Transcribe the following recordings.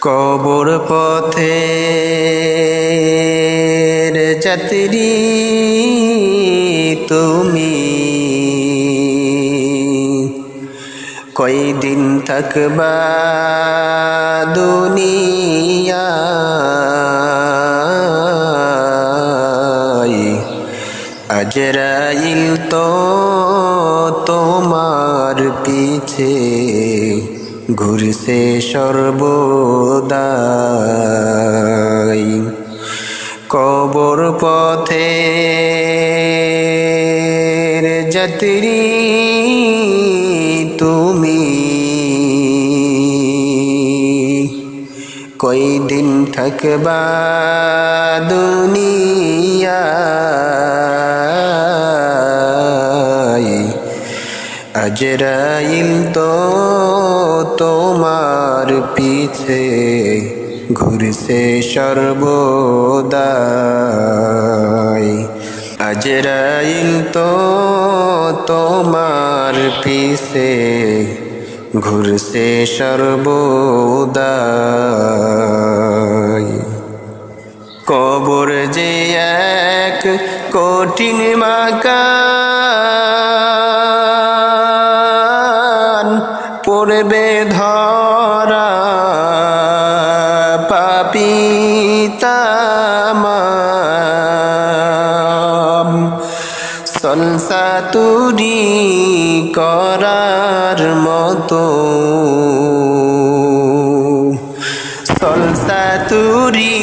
কবর পথে যাত্রী তুমি। কয়দিন থাকবা দুনিয়ায়? আজরাইল তো তোমার পিছে। ঘুরছে সর্বদাই কবর পথে যাত্রী তুমি। কয়দিন থাকবা দুনিয়ায় আজরাইল তো তোমার পিছে ঘুরছে সর্বদাই। আজরাইল তো তোমার পিছে ঘুরছে সর্বদাই। কবর যে এক কঠিন মাকান পাপিতাম সলসা তুরি করার মতো। সলসা তুরি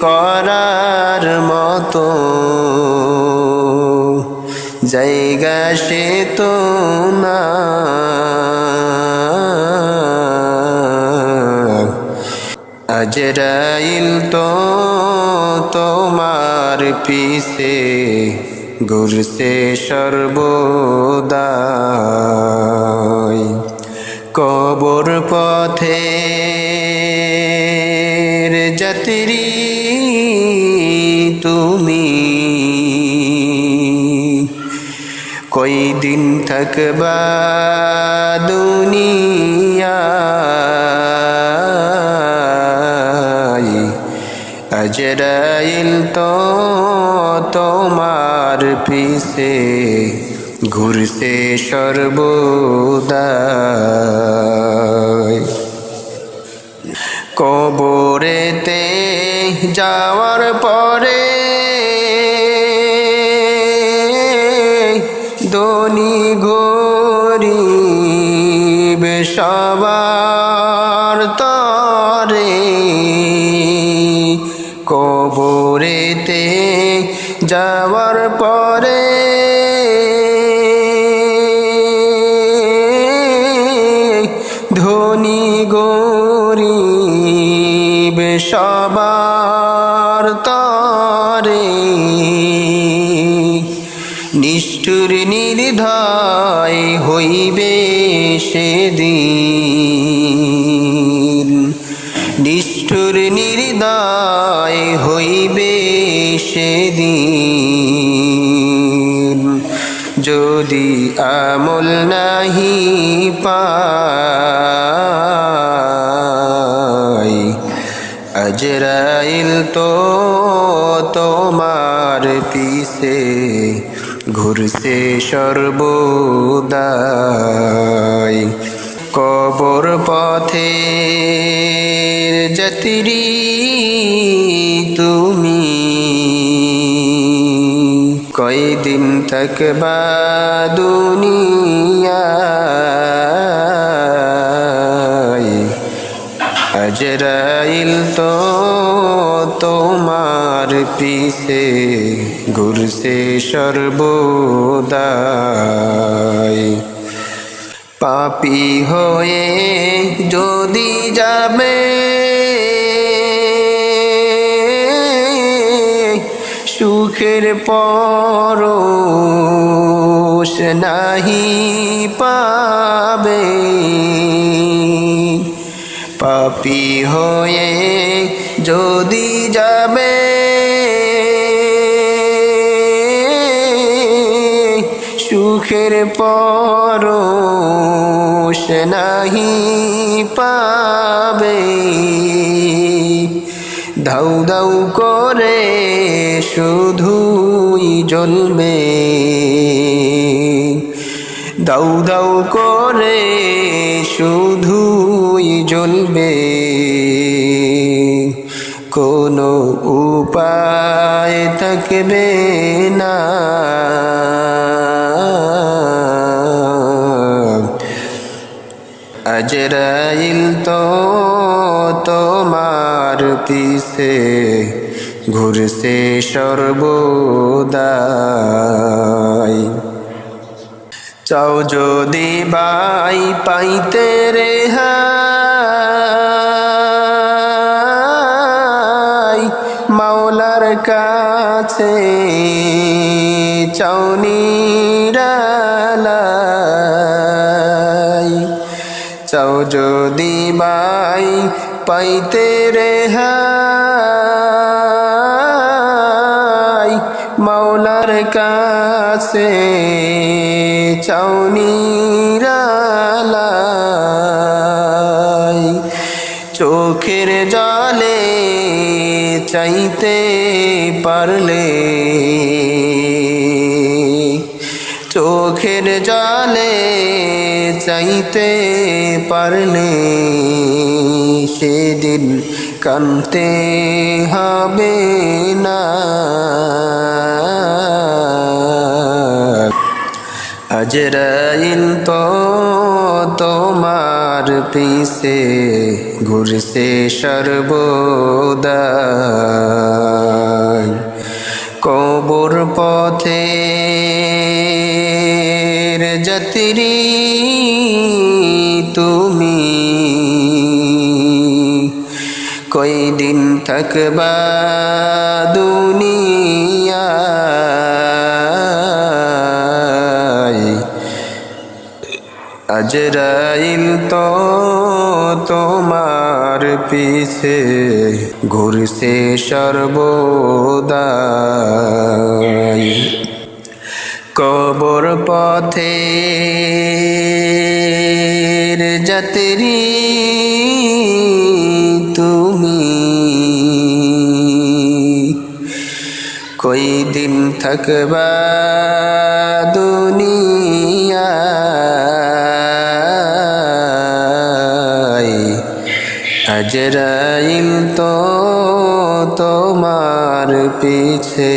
করার মতো। জায়গা সে তো না। আজরাইল তো তোমার পিছে ঘুরছে সর্বদা কবর পথে যাত্রী তুমি। কয়দিন থাকবা দুনিয়ায়? আজরাইল তো তোমার পিছে ঘুরছে সর্বদাই কবরেতে যাওয়ার পরে দনি গরিব সবার কবরেতে যাওয়ার পরে ধনী গরিব সবার তরে নিষ্ঠুর নির্ধয় হইবে সেদিন। যদি আমল নাহি পাই আজরাইল তো তোমার পিছে ঘুরছে সর্বদাই। কবর পথে যাত্রী তুমি কয়দিন থাকবা দুনিয়ায়? আজরাইল তো তোমার পিছে ঘুরছে সর্বদাই। পাপি হয়ে যদি যাবে সুখের পরশ নাহি পাবে। পাপি হয়ে যদি যাবে সুখের পরশ নাহি পাবে। দাউ দাউ করে শুধুই জ্বলবে। দাউ দাউ করে শুধুই জ্বলবে। কোনো উপায় থাকবে না। আজরাইল তো তোমার পিছে ঘুরছে সর্বদাই চাও যদি বাই পাইতে রে হাই মাওলার কাছে চাউনিরালাই চাও যদি বাই পাইতে রে হাই মাওলার কাছে চাউনিরালাই চোখের জলে চাইতে পারলে চোখের জলে চাইতে পারলে সেদিন কানতে হবে না। আজরাইল তো তোমার পিছে ঘুরছে সর্বদা কবর পথে যাত্রী তুমি। কই দিন থাকবা দুনিয়ায়? আজরাইল তো তোমার পিছে ঘুরছে সর্বদাই। কবর পথে যাত্রী তুমি। কই দিন থাকবা দুনিয়া আজরাইল তো তোমার পিছে।